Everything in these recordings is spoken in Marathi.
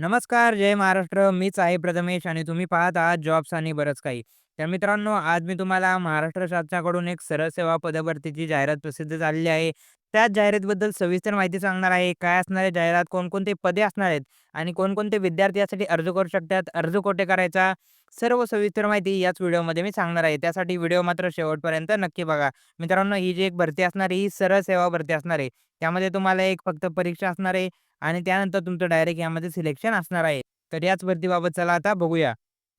नमस्कार, जय महाराष्ट्र. मीच आहे प्रथमेश आणि तुम्ही पाहत आहात जॉब्स आणि बरंच काही. तर मित्रांनो, आज मी तुम्हाला महाराष्ट्र शासनाकडून एक सरळ सेवा पदभरतीची जाहिरात प्रसिद्ध झालेली आहे. त्याच जाहिरातीबद्दल सविस्तर माहिती सांगणार आहे. काय असणार आहे जाहिरात, कोणकोणते पदे असणार आहेत आणि कोणकोणते विद्यार्थी यासाठी अर्ज करू शकतात, अर्ज कुठे करायचा, सर्व सविस्तर माहिती याच व्हिडिओमध्ये मी सांगणार आहे. त्यासाठी व्हिडिओ मात्र शेवटपर्यंत नक्की बघा. मित्रांनो, ही जी एक भरती असणार आहे, ही सरळ सेवा भरती असणार आहे. त्यामध्ये तुम्हाला एक फक्त परीक्षा असणार आहे आणि त्यानंतर तुमचं डायरेक्ट यामध्ये सिलेक्शन असणार आहे. तर याच भरतीबाबत चला आता बघूया.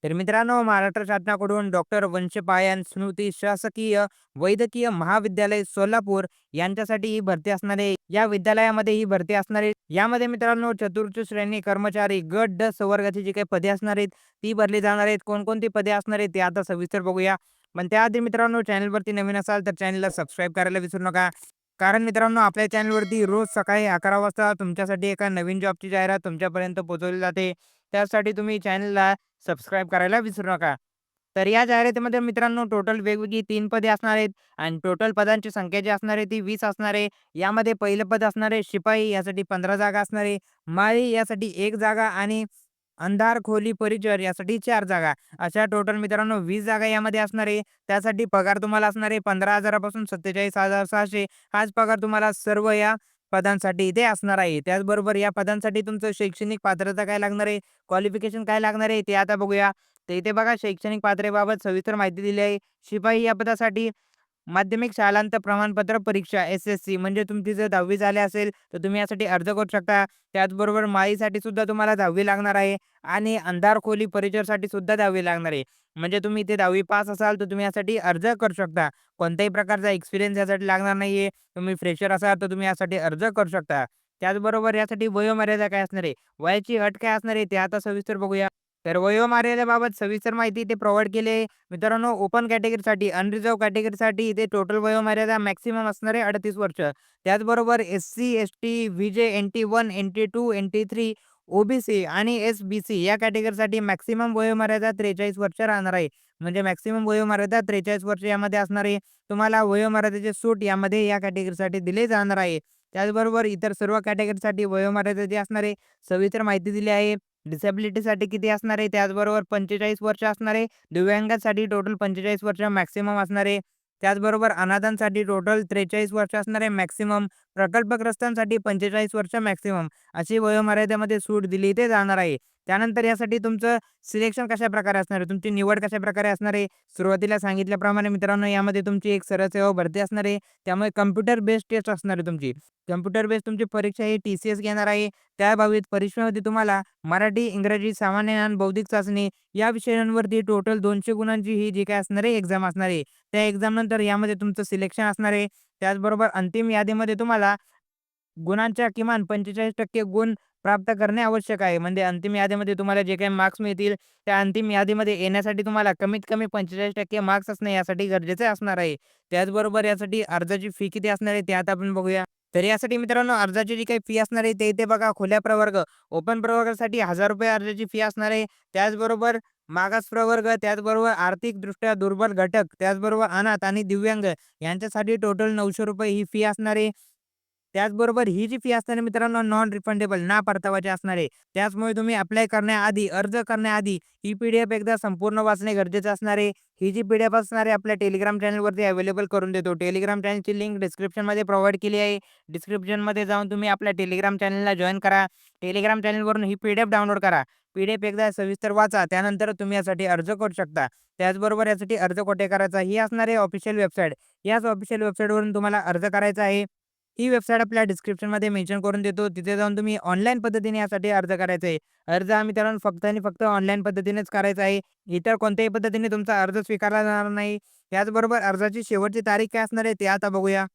तर मित्रांनो, महाराष्ट्र शासनाकडून डॉक्टर वंशपायन स्मृती शासकीय वैद्यकीय महाविद्यालय सोलापूर यांच्यासाठी ही भरती असणार आहे. या विद्यालयामध्ये ही भरती असणार आहे. यामध्ये मित्रांनो चतुर्थ श्रेणी कर्मचारी गट ड संवर्गाची जी काही पदे असणार आहेत, ती भरली जाणार आहेत. कोणकोणती पदे असणार आहेत, ते आता सविस्तर बघूया. पण त्याआधी मित्रांनो, चॅनलवरती नवीन असाल तर चॅनलला सबस्क्राईब करायला विसरू नका. कारण मित्रांनो, आपल्या चॅनलवरती रोज सकाळी 11 वाजता तुमच्यासाठी एका नवीन जॉबची जाहिरात तुमच्यापर्यंत पोहोचवली जाते. त्यासाठी तुम्ही चॅनलला सबस्क्राईब करायला विसरू नका. तर या जाहिरातीमध्ये मित्रांनो, टोटल वेगवेगळी तीन पदे असणार आहेत आणि टोटल पदांची संख्या जी असणार आहे, ती वीस असणार आहे. यामध्ये पहिलं पद असणार आहे शिपाई, यासाठी 15 जागा असणार आहे. माळी यासाठी एक जागा आणि अंधार खोली परिचर यासाठी चार जागा. अशा टोटल मित्रांनो वीस जागा यामध्ये असणार आहे. त्यासाठी पगार तुम्हाला असणार आहे 15,000 पासून 47,600 हाच पगार तुम्हाला सर्व या पदांसाठी इथे असणार आहे. त्याचबरोबर या पदांसाठी तुमचं शैक्षणिक पात्रता काय लागणार आहे, क्वालिफिकेशन काय लागणार आहे, ते आता बघूया. तर इथे बघा शैक्षणिक पात्रेबाबत सविस्तर माहिती दिली आहे. शिपाई या पदासाठी माध्यमिक शालांत प्रमाणपत्र परीक्षा एस-एस-सी म्हणजे तुमची जर दहावी झाले असेल, तर तुम्ही यासाठी अर्ज करू शकता. त्याचबरोबर माळीसाठी सुद्धा तुम्हाला 10वी लागणार आहे आणि अंधार खोली परिचरसाठी सुद्धा 10वी लागणार आहे. म्हणजे तुम्ही इथे 10वी पास असाल, तर तुम्ही यासाठी अर्ज करू शकता. कोणत्याही प्रकारचा एक्सपिरियन्स यासाठी लागणार नाही आहे तुम्ही फ्रेशर असाल, तर तुम्ही यासाठी अर्ज करू शकता. त्याचबरोबर यासाठी वयोमर्यादा काय असणार आहे, वयाची अट काय असणार आहे, ते आता सविस्तर बघूया. तर वयोमर्यादेबाबत सविस्तर माहिती इथे प्रोव्हाइड केली आहे. मित्रांनो, ओपन कॅटेगरीसाठी, अनरिझर्व्ह कॅटेगरीसाठी इथे टोटल वयोमर्यादा मॅक्सिमम असणार आहे 38 वर्ष. त्याचबरोबर SC, ST, VJ, N T one N T two N T three OBC आणि एस-बी-सी या कॅटेगरीसाठी मॅक्सिमम वयोमर्यादा 43 वर्ष राहणार आहे. म्हणजे मॅक्सिमम वयोमर्यादा 43 वर्ष यामध्ये असणार आहे. तुम्हाला वयोमर्यादेचे सूट यामध्ये या कॅटेगरीसाठी दिले जाणार आहे. त्याचबरोबर इतर सर्व कॅटेगरीसाठी वयोमर्यादा जी असणार आहे, सविस्तर माहिती दिली आहे. डिसेबिलिटीसाठी किती असणार आहे, त्याचबरोबर 45 वर्ष असणार आहे. दिव्यांगांसाठी टोटल 45 वर्ष मॅक्सिमम असणार आहे. त्याचबरोबर अनाथांसाठी टोटल 43 वर्ष असणार आहे मॅक्सिमम. प्रकल्पग्रस्तांसाठी 45 वर्ष मॅक्सिमम अशी वयोमर्यादेमध्ये सूट दिली इथे जाणार आहे. त्यानंतर यासाठी तुमचं सिलेक्शन कशा प्रकारे असणार आहे, तुमची निवड कशाप्रकारे असणार आहे. सुरुवातीला सांगितल्याप्रमाणे मित्रांनो, यामध्ये तुमची एक सरळ सेवा भरती असणार आहे. त्यामुळे कम्प्युटर बेस्ड टेस्ट असणार आहे तुमची. कम्प्युटर बेस्ड तुमची परीक्षा ही टी-सी-एस घेणार आहे. त्याबाबत परीक्षेमध्ये तुम्हाला मराठी, इंग्रजी, सामान्य ज्ञान, बौद्धिक चाचणी या विषयांवरती टोटल दोनशे गुणांची ही जी काय असणार आहे एक्झाम असणार आहे. त्या एक्झामनंतर यामध्ये तुमचं सिलेक्शन असणार आहे. त्याचबरोबर अंतिम यादीमध्ये तुम्हाला गुणांच्या किमान 45% गुण प्राप्त करणे आवश्यक आहे. म्हणजे अंतिम यादीमध्ये तुम्हाला जे काही मार्क्स मिळतील, त्या अंतिम यादीमध्ये येण्यासाठी तुम्हाला कमीत कमी 45% मार्क्स असणे यासाठी गरजेचे असणार आहे. त्याचबरोबर यासाठी अर्जाची फी किती असणार आहे, ते आता आपण बघूया. तर यासाठी मित्रांनो अर्जाची जी काही फी असणार आहे, ते इथे बघा खुल्या प्रवर्ग, ओपन प्रवर्गासाठी ₹1000 अर्जाची फी असणार आहे. त्याचबरोबर मागास प्रवर्ग, त्याचबरोबर आर्थिकदृष्ट्या दुर्बल घटक, त्याचबरोबर अनाथ आणि दिव्यांग यांच्यासाठी टोटल ₹900 ही फी असणार आहे. त्याचबरोबर ही जी फी असणार आहे मित्रांनो नॉन रिफंडेबल ना परतावाची असणार आहे. त्याचमुळे तुम्ही अप्लाय करण्याआधी, अर्ज करण्याआधी ही पी-डी-एफ एकदा संपूर्ण वाचणे गरजेचे असणार आहे. ही जी पी-डी-एफ असणार आहे आपल्या टेलिग्राम चॅनलवरती अवेलेबल करून देतो. टेलिग्राम चॅनलची लिंक डिस्क्रिप्शनमध्ये प्रोव्हाइड केली आहे. डिस्क्रिप्शनमध्ये जाऊन तुम्ही आपल्या टेलिग्राम चॅनलला जॉईन करा. टेलिग्राम चॅनलवरून ही पी-डी-एफ डाउनलोड करा. पी-डी-एफ एकदा सविस्तर वाचा. त्यानंतर तुम्ही यासाठी अर्ज करू शकता. त्याचबरोबर यासाठी अर्ज कोठे करायचा, ही असणार आहे ऑफिशियल वेबसाईट. याच ऑफिशियल वेबसाईटवरून तुम्हाला अर्ज करायचा आहे. ही वेबसाईट आपल्या डिस्क्रिप्शनमध्ये मेन्शन करून देतो. तिथे जाऊन तुम्ही ऑनलाईन पद्धतीने यासाठी अर्ज करायचा आहे. अर्ज आम्ही मित्रांनो फक्त आणि फक्त ऑनलाईन पद्धतीनेच करायचा आहे. इतर कोणत्याही पद्धतीने तुमचा अर्ज स्वीकारला जाणार नाही. त्याचबरोबर अर्जाची शेवटची तारीख काय असणार आहे, ते आता बघूया.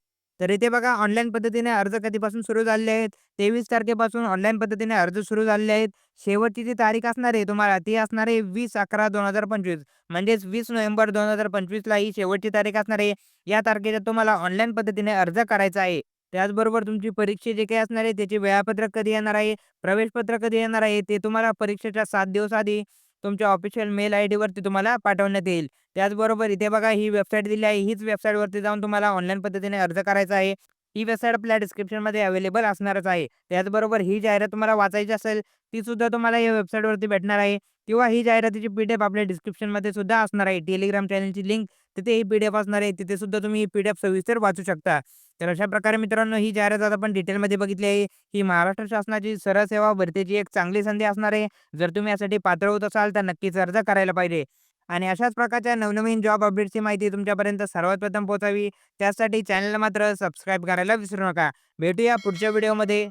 तर इथे बघा ऑनलाईन पद्धतीने अर्ज कधीपासून सुरू झालेले आहेत. 23 तारखेपासून ऑनलाईन पद्धतीने अर्ज सुरू झालेले आहेत. शेवटची जी तारीख असणार आहे तुम्हाला, ती असणार आहे 20/11/2025 म्हणजेच वीस नोव्हेंबर दोन हजार पंचवीसला ही शेवटची तारीख असणार आहे. या तारखेला तुम्हाला ऑनलाईन पद्धतीने अर्ज करायचा आहे. त्याचबरोबर तुमची परीक्षा जे काही असणार आहे, त्याचे वेळापत्रक कधी येणार आहे, प्रवेशपत्र कधी येणार आहे, ते तुम्हाला परीक्षेच्या सात दिवस आधी तुमच्या ऑफिशियल मेल आय डीवरती तुम्हाला पाठवण्यात येईल. त्याचबरोबर इथे बघा ही वेबसाईट दिली आहे. हीच वेबसाईटवरती जाऊन तुम्हाला ऑनलाईन पद्धतीने अर्ज करायचा आहे. ही वेबसाईट आपल्या डिस्क्रिप्शनमध्ये अवेलेबल असणारच आहे. त्याचबरोबर ही जाहिरात तुम्हाला वाचायची असेल, ती सुद्धा तुम्हाला या वेबसाईटवरती भेटणार आहे किंवा ही जाहिरातीची पी-डी-एफ आपल्या डिस्क्रिप्शनमध्ये सुद्धा असणार आहे. टेलिग्राम चॅनलची लिंक तिथे ही पी-डी-एफ असणार आहे. तिथे सुद्धा तुम्ही ही पी-डी-एफ सविस्तर वाचू शकता. तर अशा प्रकारे मित्रांनो ही जाहिरात आता आपण डिटेलमध्ये बघितली आहे. ही महाराष्ट्र शासनाची सरळ सेवा भरतीची एक चांगली संधी असणार आहे. जर तुम्ही यासाठी पात्र होत असाल तर नक्कीच अर्ज करायला पाहिजे. आणि अशाच प्रकारच्या नवनवीन जॉब अपडेट्सची माहिती तुमच्यापर्यंत सर्वात प्रथम पोहोचावी त्यासाठी चॅनलला मात्र सबस्क्राईब करायला विसरू नका. भेटूया पुढच्या व्हिडिओमध्ये.